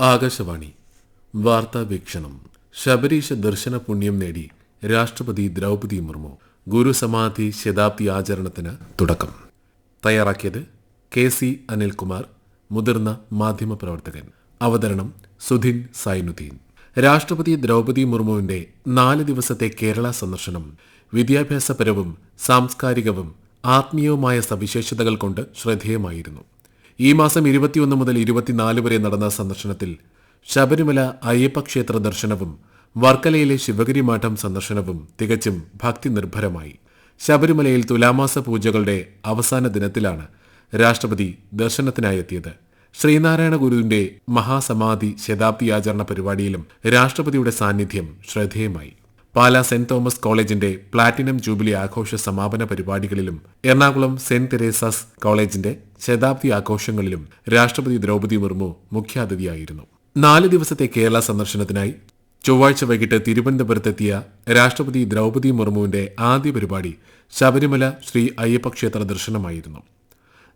ആകാശവാണി. വാർത്താ വീക്ഷണം. ശബരീശ ദർശന പുണ്യം നേടി രാഷ്ട്രപതി ദ്രൗപതി മുർമു. ഗുരുസമാധി ശതാബ്ദി ആചരണത്തിന് തുടക്കം. തയ്യാറാക്കിയത് കെ സി അനിൽകുമാർ മുതിർന്ന മാധ്യമപ്രവർത്തകൻ അവതരണം സുധിൻ സൈനുദ്ദീൻ രാഷ്ട്രപതി ദ്രൗപതി മുർമുവിന്റെ നാല് ദിവസത്തെ കേരള സന്ദർശനം വിദ്യാഭ്യാസപരവും സാംസ്കാരികവും ആത്മീയവുമായ സവിശേഷതകൾ കൊണ്ട് ശ്രദ്ധേയമായിരുന്നു. ഈ മാസം ഇരുപത്തിയൊന്ന് മുതൽ ഇരുപത്തിനാല് വരെ നടന്ന സന്ദർശനത്തിൽ ശബരിമല അയ്യപ്പക്ഷേത്ര ദർശനവും വർക്കലയിലെ ശിവഗിരി മഠം സന്ദർശനവും തികച്ചും ഭക്തി നിർഭരമായി ശബരിമലയിൽ തുലാമാസ പൂജകളുടെ അവസാന ദിനത്തിലാണ് രാഷ്ട്രപതി ദർശനത്തിനായി എത്തിയത് ശ്രീനാരായണ ഗുരുവിന്റെ മഹാസമാധി ശതാബ്ദി ആചരണ പരിപാടിയിലും രാഷ്ട്രപതിയുടെ സാന്നിധ്യം ശ്രദ്ധേയമായി. പാല സെന്റ് തോമസ് കോളേജിന്റെ പ്ലാറ്റിനം ജൂബിലി ആഘോഷ സമാപന പരിപാടികളിലും എറണാകുളം സെന്റ് തെരേസാസ് കോളേജിന്റെ ശതാബ്ദി ആഘോഷങ്ങളിലും രാഷ്ട്രപതി ദ്രൗപതി മുർമു മുഖ്യാതിഥിയായിരുന്നു. നാല് ദിവസത്തെ കേരള സന്ദർശനത്തിനായി ചൊവ്വാഴ്ച വൈകിട്ട് തിരുവനന്തപുരത്തെത്തിയ രാഷ്ട്രപതി ദ്രൗപതി മുർമുവിന്റെ ആദ്യ പരിപാടി ശബരിമല ശ്രീ അയ്യപ്പക്ഷേത്ര ദർശനമായിരുന്നു.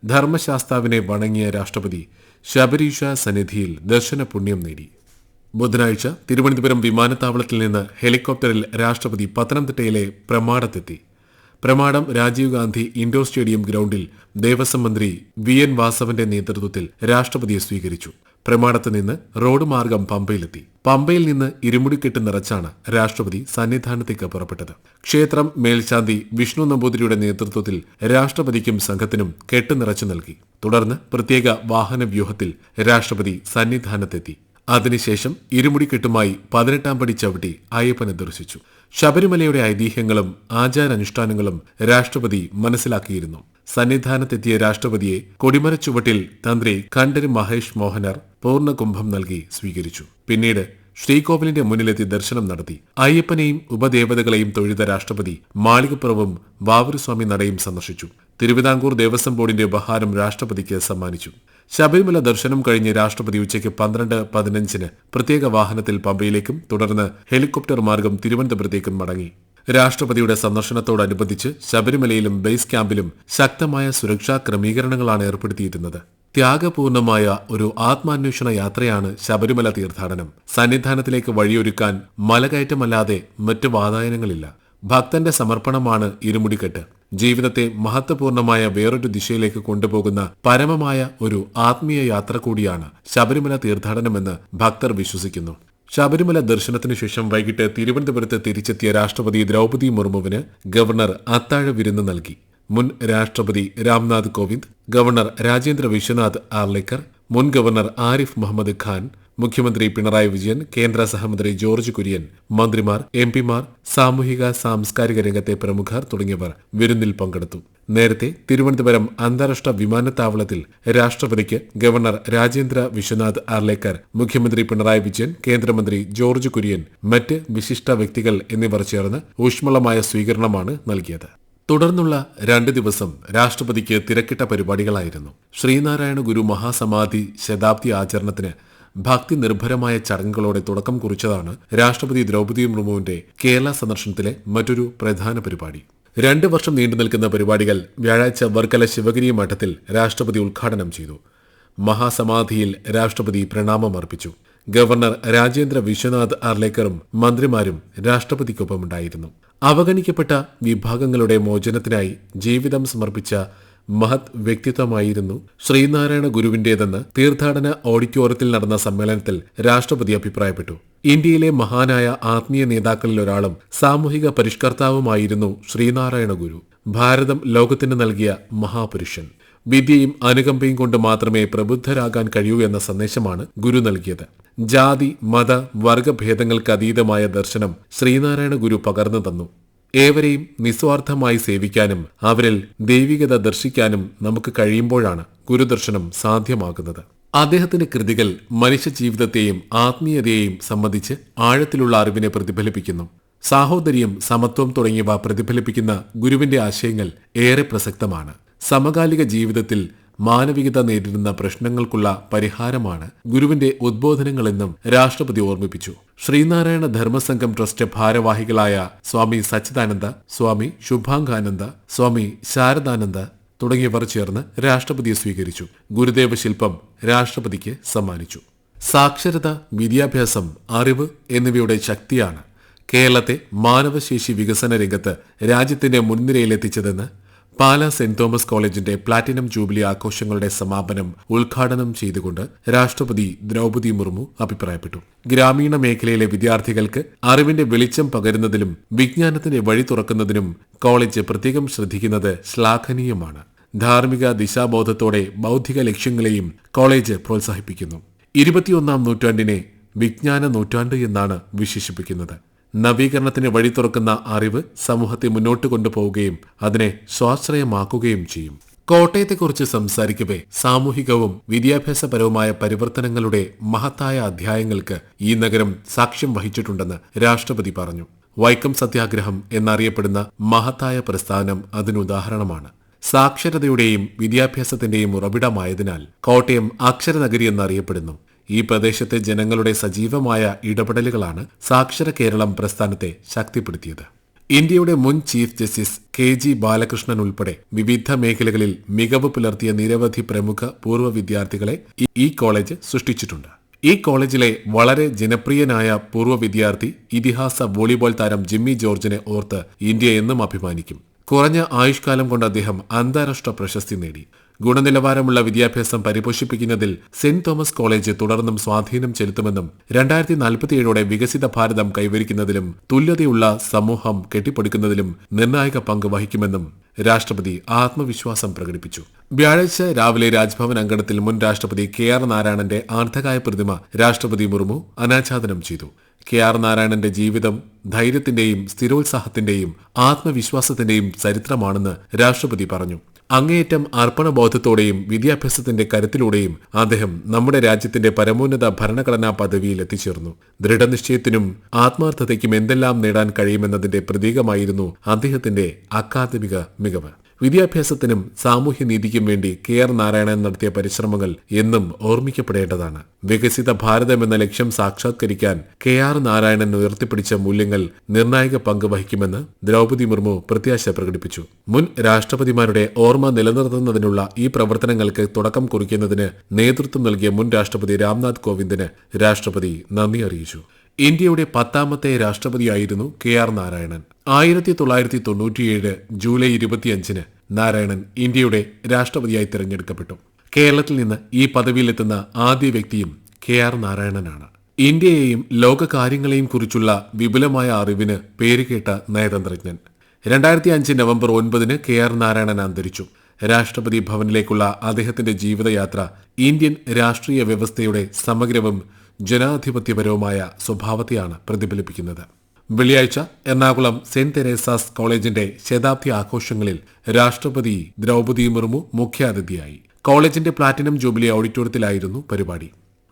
ധർമ്മശാസ്താവിനെ വണങ്ങിയ രാഷ്ട്രപതി ശബരീഷ സന്നിധിയിൽ ദർശന പുണ്യം നേടി. ബുധനാഴ്ച തിരുവനന്തപുരം വിമാനത്താവളത്തിൽ നിന്ന് ഹെലികോപ്റ്ററിൽ രാഷ്ട്രപതി പത്തനംതിട്ടയിലെ പ്രമാടത്തെത്തി. പ്രമാടം രാജീവ് ഗാന്ധി ഇൻഡോർ സ്റ്റേഡിയം ഗ്രൗണ്ടിൽ ദേവസ്വം മന്ത്രി വി എൻ വാസവന്റെ നേതൃത്വത്തിൽ രാഷ്ട്രപതിയെ സ്വീകരിച്ചു. പ്രമാടത്ത് നിന്ന് റോഡ് മാർഗം പമ്പയിലെത്തി. പമ്പയിൽ നിന്ന് ഇരുമുടിക്കെട്ട് നിറച്ചാണ് രാഷ്ട്രപതി സന്നിധാനത്തേക്ക് പുറപ്പെട്ടത്. ക്ഷേത്രം മേൽശാന്തി വിഷ്ണു നമ്പൂതിരിയുടെ നേതൃത്വത്തിൽ രാഷ്ട്രപതിക്കും സംഘത്തിനും കെട്ട് നിറച്ചു നൽകി. തുടർന്ന് പ്രത്യേക വാഹന വ്യൂഹത്തിൽ രാഷ്ട്രപതി സന്നിധാനത്തെത്തി. അതിനുശേഷം ഇരുമുടിക്കെട്ടുമായി പതിനെട്ടാം പടി ചവിട്ടി അയ്യപ്പനെ ദർശിച്ചു. ശബരിമലയുടെ ഐതിഹ്യങ്ങളും ആചാരാനുഷ്ഠാനങ്ങളും രാഷ്ട്രപതി മനസ്സിലാക്കിയിരുന്നു. സന്നിധാനത്തെത്തിയ രാഷ്ട്രപതിയെ കൊടിമര ചുവട്ടിൽ തന്ത്രി കണ്ഠര് മഹേഷ് മോഹനർ പൂർണകുംഭം നൽകി സ്വീകരിച്ചു. പിന്നീട് ശ്രീകോവിലിന്റെ മുന്നിലെത്തി ദർശനം നടത്തി. അയ്യപ്പനെയും ഉപദേവതകളെയും തൊഴുത രാഷ്ട്രപതി മാളികപ്പുറവും വാവരുസ്വാമി നടയും സന്ദർശിച്ചു. തിരുവിതാംകൂർ ദേവസ്വം ബോർഡിന്റെ ഉപഹാരം രാഷ്ട്രപതിക്ക് സമ്മാനിച്ചു. ശബരിമല ദർശനം കഴിഞ്ഞ് രാഷ്ട്രപതി ഉച്ചയ്ക്ക് പന്ത്രണ്ട് പതിനഞ്ചിന് പ്രത്യേക വാഹനത്തിൽ പമ്പയിലേക്കും തുടർന്ന് ഹെലികോപ്റ്റർ മാർഗം തിരുവനന്തപുരത്തേക്കും മടങ്ങി. രാഷ്ട്രപതിയുടെ സന്ദർശനത്തോടനുബന്ധിച്ച് ശബരിമലയിലും ബേസ് ക്യാമ്പിലും ശക്തമായ സുരക്ഷാ ക്രമീകരണങ്ങളാണ് ഏർപ്പെടുത്തിയിരുന്നത്. ത്യാഗപൂർണമായ ഒരു ആത്മാന്വേഷണ യാത്രയാണ് ശബരിമല തീർത്ഥാടനം. സന്നിധാനത്തിലേക്ക് വഴിയൊരുക്കാൻ മലകയറ്റമല്ലാതെ മറ്റു വാതായനങ്ങളില്ല. ഭക്തന്റെ സമർപ്പണമാണ് ഇരുമുടിക്കെട്ട് ജീവിതത്തെ മഹത്വപൂർണമായ വേറൊരു ദിശയിലേക്ക് കൊണ്ടുപോകുന്ന പരമമായ ഒരു ആത്മീയ യാത്ര കൂടിയാണ് ശബരിമല തീർത്ഥാടനമെന്ന് ഭക്തർ വിശ്വസിക്കുന്നു. ശബരിമല ദർശനത്തിന് ശേഷം വൈകിട്ട് തിരുവനന്തപുരത്ത് തിരിച്ചെത്തിയ രാഷ്ട്രപതി ദ്രൗപദി മുർമുവിന് ഗവർണർ അത്താഴ വിരുന്ന് നൽകി. മുൻ രാഷ്ട്രപതി രാംനാഥ് കോവിന്ദ് ഗവർണർ രാജേന്ദ്ര വിശ്വനാഥ് ആർലേക്കർ മുൻ ഗവർണർ ആരിഫ് മുഹമ്മദ് ഖാൻ മുഖ്യമന്ത്രി പിണറായി വിജയൻ കേന്ദ്ര സഹമന്ത്രി ജോർജ് കുര്യൻ മന്ത്രിമാർ എം പിമാർ സാമൂഹിക സാംസ്കാരിക രംഗത്തെ പ്രമുഖർ തുടങ്ങിയവർ വിരുന്നിൽ പങ്കെടുത്തു. നേരത്തെ തിരുവനന്തപുരം അന്താരാഷ്ട്ര വിമാനത്താവളത്തിൽ രാഷ്ട്രപതിക്ക് ഗവർണർ രാജേന്ദ്ര വിശ്വനാഥ് അർലേക്കർ മുഖ്യമന്ത്രി പിണറായി വിജയൻ കേന്ദ്രമന്ത്രി ജോർജ് കുര്യൻ മറ്റ് വിശിഷ്ട വ്യക്തികൾ എന്നിവർ ചേർന്ന് ഊഷ്മളമായ സ്വീകരണമാണ് നൽകിയത്. തുടർന്നുള്ള രണ്ട് ദിവസം രാഷ്ട്രപതിക്ക് തിരക്കിട്ട പരിപാടികളായിരുന്നു. ശ്രീനാരായണ ഗുരു മഹാസമാധി ശതാബ്ദി ആചരണത്തിന് ഭക്തി നിർഭരമായ ചടങ്ങുകളോടെ തുടക്കം കുറിച്ചതാണ് രാഷ്ട്രപതി ദ്രൗപദി മുർമുവിന്റെ കേരള സന്ദർശനത്തിലെ മറ്റൊരു പ്രധാന പരിപാടി. രണ്ട് വർഷം നീണ്ടു നിൽക്കുന്ന പരിപാടികൾ വ്യാഴാഴ്ച വർക്കല ശിവഗിരി മഠത്തിൽ രാഷ്ട്രപതി ഉദ്ഘാടനം ചെയ്തു. മഹാസമാധിയിൽ രാഷ്ട്രപതി പ്രണാമം അർപ്പിച്ചു. ഗവർണർ രാജേന്ദ്ര വിശ്വനാഥ് അർലേക്കറും മന്ത്രിമാരും രാഷ്ട്രപതിക്കൊപ്പമുണ്ടായിരുന്നു. അവഗണിക്കപ്പെട്ട വിഭാഗങ്ങളുടെ മോചനത്തിനായി ജീവിതം സമർപ്പിച്ച മഹത് വ്യക്തിത്വമായിരുന്നു ശ്രീനാരായണ ഗുരുവിന്റേതെന്ന് തീർത്ഥാടന ഓഡിറ്റോറിയത്തിൽ നടന്ന സമ്മേളനത്തിൽ രാഷ്ട്രപതി അഭിപ്രായപ്പെട്ടു. ഇന്ത്യയിലെ മഹാനായ ആത്മീയ നേതാക്കളിൽ ഒരാളും സാമൂഹിക പരിഷ്കർത്താവുമായിരുന്നു ശ്രീനാരായണ ഗുരു. ഭാരതം ലോകത്തിന് നൽകിയ മഹാപുരുഷൻ. വിദ്യയും അനുകമ്പയും കൊണ്ട് മാത്രമേ പ്രബുദ്ധരാകാൻ കഴിയൂ എന്ന സന്ദേശമാണ് ഗുരു നൽകിയത്. ജാതി മത വർഗഭേദങ്ങൾക്ക് അതീതമായ ദർശനം ശ്രീനാരായണ ഗുരു പകർന്നു തന്നു. ഏവരെയും നിസ്വാർത്ഥമായി സേവിക്കാനും അവരിൽ ദൈവികത ദർശിക്കാനും നമുക്ക് കഴിയുമ്പോഴാണ് ഗുരുദർശനം സാധ്യമാകുന്നത്. അദ്ദേഹത്തിന്റെ കൃതികൾ മനുഷ്യ ജീവിതത്തെയും ആത്മീയതയെയും സംബന്ധിച്ച് ആഴത്തിലുള്ള അറിവിനെ പ്രതിഫലിപ്പിക്കുന്നു. സാഹോദര്യം സമത്വം തുടങ്ങിയവ പ്രതിഫലിപ്പിക്കുന്ന ഗുരുവിന്റെ ആശയങ്ങൾ ഏറെ പ്രസക്തമാണ്. സമകാലിക ജീവിതത്തിൽ മാനവികത നേരിടുന്ന പ്രശ്നങ്ങൾക്കുള്ള പരിഹാരമാണ് ഗുരുവിന്റെ ഉദ്ബോധനങ്ങളെന്നും രാഷ്ട്രപതി ഓർമ്മിപ്പിച്ചു. ശ്രീനാരായണ ധർമ്മസംഘം ട്രസ്റ്റ് ഭാരവാഹികളായ സ്വാമി സച്ചിദാനന്ദ സ്വാമി ശുഭാംഗാനന്ദ സ്വാമി ശാരദാനന്ദ തുടങ്ങിയവർ ചേർന്ന് രാഷ്ട്രപതിയെ സ്വീകരിച്ചു. ഗുരുദേവ ശില്പം രാഷ്ട്രപതിക്ക് സമ്മാനിച്ചു. സാക്ഷരത വിദ്യാഭ്യാസം അറിവ് എന്നിവയുടെ ശക്തിയാണ് കേരളത്തെ മാനവശേഷി വികസന രംഗത്ത് രാജ്യത്തിന്റെ മുൻനിരയിലെത്തിച്ചതെന്ന് പാലാ സെന്റ് തോമസ് കോളേജിന്റെ പ്ലാറ്റിനം ജൂബിലി ആഘോഷങ്ങളുടെ സമാപനം ഉദ്ഘാടനം ചെയ്തുകൊണ്ട് രാഷ്ട്രപതി ദ്രൗപദി മുർമു അഭിപ്രായപ്പെട്ടു. ഗ്രാമീണ മേഖലയിലെ വിദ്യാർത്ഥികൾക്ക് അറിവിന്റെ വെളിച്ചം പകരുന്നതിലും വിജ്ഞാനത്തിന്റെ വഴി തുറക്കുന്നതിനും കോളേജ് പ്രത്യേകം ശ്രദ്ധിക്കുന്നത് ശ്ലാഘനീയമാണ്. ധാർമ്മിക ദിശാബോധത്തോടെ ബൗദ്ധിക ലക്ഷ്യങ്ങളെയും കോളേജ് പ്രോത്സാഹിപ്പിക്കുന്നു. ഇരുപത്തിയൊന്നാം നൂറ്റാണ്ടിനെ വിജ്ഞാന നൂറ്റാണ്ട് എന്നാണ് വിശേഷിപ്പിക്കുന്നത്. നവീകരണത്തിന് വഴി തുറക്കുന്ന അറിവ് സമൂഹത്തെ മുന്നോട്ട് കൊണ്ടുപോവുകയും അതിനെ സ്വാശ്രയമാക്കുകയും ചെയ്യും. കോട്ടയത്തെക്കുറിച്ച് സംസാരിക്കവേ സാമൂഹികവും വിദ്യാഭ്യാസപരവുമായ പരിവർത്തനങ്ങളുടെ മഹത്തായ അധ്യായങ്ങൾക്ക് ഈ നഗരം സാക്ഷ്യം വഹിച്ചിട്ടുണ്ടെന്ന് രാഷ്ട്രപതി പറഞ്ഞു. വൈക്കം സത്യാഗ്രഹം എന്നറിയപ്പെടുന്ന മഹത്തായ പ്രസ്ഥാനം അതിനുദാഹരണമാണ് സാക്ഷരതയുടെയും വിദ്യാഭ്യാസത്തിന്റെയും ഉറവിടമായതിനാൽ കോട്ടയം അക്ഷരനഗരി എന്നറിയപ്പെടുന്നു. ഈ പ്രദേശത്തെ ജനങ്ങളുടെ സജീവമായ ഇടപെടലുകളാണ് സാക്ഷര കേരളം പ്രസ്ഥാനത്തെ ശക്തിപ്പെടുത്തിയത്. ഇന്ത്യയുടെ മുൻ chief justice K G Balakrishnan ഉൾപ്പെടെ വിവിധ മേഖലകളിൽ മികവ് പുലർത്തിയ നിരവധി പ്രമുഖ പൂർവ വിദ്യാർത്ഥികളെ ഈ- കോളേജ് സൃഷ്ടിച്ചിട്ടുണ്ട്. ഈ കോളേജിലെ വളരെ ജനപ്രിയനായ പൂർവ വിദ്യാർത്ഥി ഇതിഹാസ വോളിബോൾ താരം ജിമ്മി ജോർജിനെ ഓർത്ത് ഇന്ത്യ എന്നും അഭിമാനിക്കും. കുറഞ്ഞ ആയുഷ്കാലം കൊണ്ട് അദ്ദേഹം അന്താരാഷ്ട്ര പ്രശസ്തി നേടി. ഗുണനിലവാരമുള്ള വിദ്യാഭ്യാസം പരിപോഷിപ്പിക്കുന്നതിൽ സെന്റ് തോമസ് കോളേജ് തുടർന്നും സ്വാധീനം ചെലുത്തുമെന്നും രണ്ടായിരത്തി നാൽപ്പത്തിയേഴോടെ വികസിത ഭാരതം കൈവരിക്കുന്നതിലും തുല്യതയുള്ള സമൂഹം കെട്ടിപ്പടുക്കുന്നതിലും നിർണായക പങ്ക് വഹിക്കുമെന്നും രാഷ്ട്രപതി ആത്മവിശ്വാസം പ്രകടിപ്പിച്ചു. വ്യാഴാഴ്ച രാവിലെ രാജ്ഭവൻ അങ്കണത്തിൽ മുൻ രാഷ്ട്രപതി കെ ആർ നാരായണന്റെ ആർദ്ധകായ പ്രതിമ രാഷ്ട്രപതി മുർമു അനാച്ഛാദനം ചെയ്തു. കെ ആർ നാരായണന്റെ ജീവിതം ധൈര്യത്തിന്റെയും സ്ഥിരോത്സാഹത്തിന്റെയും ആത്മവിശ്വാസത്തിന്റെയും ചരിത്രമാണെന്ന് രാഷ്ട്രപതി പറഞ്ഞു. അങ്ങേയറ്റം അർപ്പണബോധത്തോടെയും വിദ്യാഭ്യാസത്തിന്റെ കരുത്തിലൂടെയും അദ്ദേഹം നമ്മുടെ രാജ്യത്തിന്റെ പരമോന്നത ഭരണഘടനാ പദവിയിൽ എത്തിച്ചേർന്നു. ദൃഢനിശ്ചയത്തിനും ആത്മാർത്ഥതയ്ക്കും എന്തെല്ലാം നേടാൻ കഴിയുമെന്നതിന്റെ പ്രതീകമായിരുന്നു അദ്ദേഹത്തിന്റെ അക്കാദമിക മികവ്. വിദ്യാഭ്യാസത്തിനും സാമൂഹ്യനീതിക്കും വേണ്ടി കെ ആർ നാരായണൻ നടത്തിയ പരിശ്രമങ്ങൾ എന്നും ഓർമ്മിക്കപ്പെടേണ്ടതാണ്. വികസിത ഭാരതം എന്ന ലക്ഷ്യം സാക്ഷാത്കരിക്കാൻ കെ ആർ നാരായണൻ ഉയർത്തിപ്പിടിച്ച മൂല്യങ്ങൾ നിർണായക പങ്ക് വഹിക്കുമെന്ന് ദ്രൗപദി മുർമു പ്രത്യാശ പ്രകടിപ്പിച്ചു. മുൻ രാഷ്ട്രപതിമാരുടെ ഓർമ്മ നിലനിർത്തുന്നതിനുള്ള ഈ പ്രവർത്തനങ്ങൾക്ക് തുടക്കം കുറിക്കുന്നതിന് നേതൃത്വം നൽകിയ മുൻ രാഷ്ട്രപതി രാംനാഥ് കോവിന്ദിന് രാഷ്ട്രപതി നന്ദി അറിയിച്ചു. ഇന്ത്യയുടെ പത്താമത്തെ രാഷ്ട്രപതിയായിരുന്നു കെ ആർ നാരായണൻ. ആയിരത്തി തൊള്ളായിരത്തി തൊണ്ണൂറ്റിയേഴ് ജൂലൈ ഇരുപത്തിയഞ്ചിന് നാരായണൻ ഇന്ത്യയുടെ രാഷ്ട്രപതിയായി തിരഞ്ഞെടുക്കപ്പെട്ടു. കേരളത്തിൽ നിന്ന് ഈ പദവിയിലെത്തുന്ന ആദ്യ വ്യക്തിയും കെ ആർ നാരായണനാണ്. ഇന്ത്യയെയും ലോകകാര്യങ്ങളെയും കുറിച്ചുള്ള വിപുലമായ അറിവിന് പേരുകേട്ട നയതന്ത്രജ്ഞൻ. രണ്ടായിരത്തി അഞ്ച് നവംബർ ഒൻപതിന് കെ ആർ നാരായണൻ അന്തരിച്ചു. രാഷ്ട്രപതി ഭവനിലേക്കുള്ള അദ്ദേഹത്തിന്റെ ജീവിതയാത്ര ഇന്ത്യൻ രാഷ്ട്രീയ വ്യവസ്ഥയുടെ സമഗ്രവും ജനാധിപത്യപരവുമായ സ്വഭാവത്തെയാണ് പ്രതിഫലിപ്പിക്കുന്നത്. വെള്ളിയാഴ്ച എറണാകുളം സെന്റ് തെരേസാസ് കോളേജിന്റെ ശതാബ്ദി ആഘോഷങ്ങളിൽ രാഷ്ട്രപതി ദ്രൗപദി മുർമു മുഖ്യാതിഥിയായി. കോളേജിന്റെ പ്ലാറ്റിനം ജൂബിലി ഓഡിറ്റോറിയത്തിലായിരുന്നു പരിപാടി.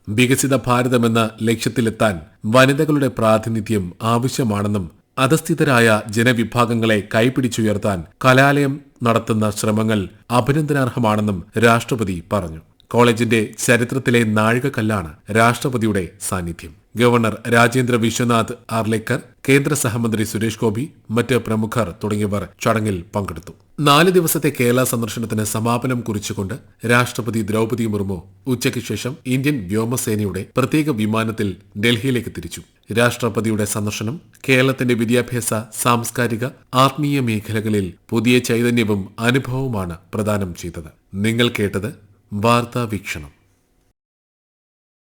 വികസിത ഭാരതമെന്ന ലക്ഷ്യത്തിലെത്താൻ വനിതകളുടെ പ്രാതിനിധ്യം ആവശ്യമാണെന്നും അധസ്ഥിതരായ ജനവിഭാഗങ്ങളെ കൈപിടിച്ചുയർത്താൻ കലാലയം നടത്തുന്ന ശ്രമങ്ങൾ അഭിനന്ദനാർഹമാണെന്നും രാഷ്ട്രപതി പറഞ്ഞു. കോളേജിന്റെ ചരിത്രത്തിലെ നാഴികക്കല്ലാണ് രാഷ്ട്രപതിയുടെ സാന്നിധ്യം. ഗവർണർ രാജേന്ദ്ര വിശ്വനാഥ് ആർലേക്കർ കേന്ദ്ര സഹമന്ത്രി സുരേഷ് ഗോപി മറ്റ് പ്രമുഖർ തുടങ്ങിയവർ ചടങ്ങിൽ പങ്കെടുത്തു. നാല് ദിവസത്തെ കേരള സന്ദർശനത്തിന് സമാപനം കുറിച്ചുകൊണ്ട് രാഷ്ട്രപതി ദ്രൗപദി മുർമു ഉച്ചയ്ക്ക് ശേഷം ഇന്ത്യൻ വ്യോമസേനയുടെ പ്രത്യേക വിമാനത്തിൽ ഡൽഹിയിലേക്ക് തിരിച്ചു. രാഷ്ട്രപതിയുടെ സന്ദർശനം കേരളത്തിന്റെ വിദ്യാഭ്യാസ സാംസ്കാരിക ആത്മീയ മേഖലകളിൽ പുതിയ ചൈതന്യവും അനുഭവവുമാണ് പ്രദാനം ചെയ്തത്. നിങ്ങൾ കേട്ടത് വാർത്താ വീക്ഷണം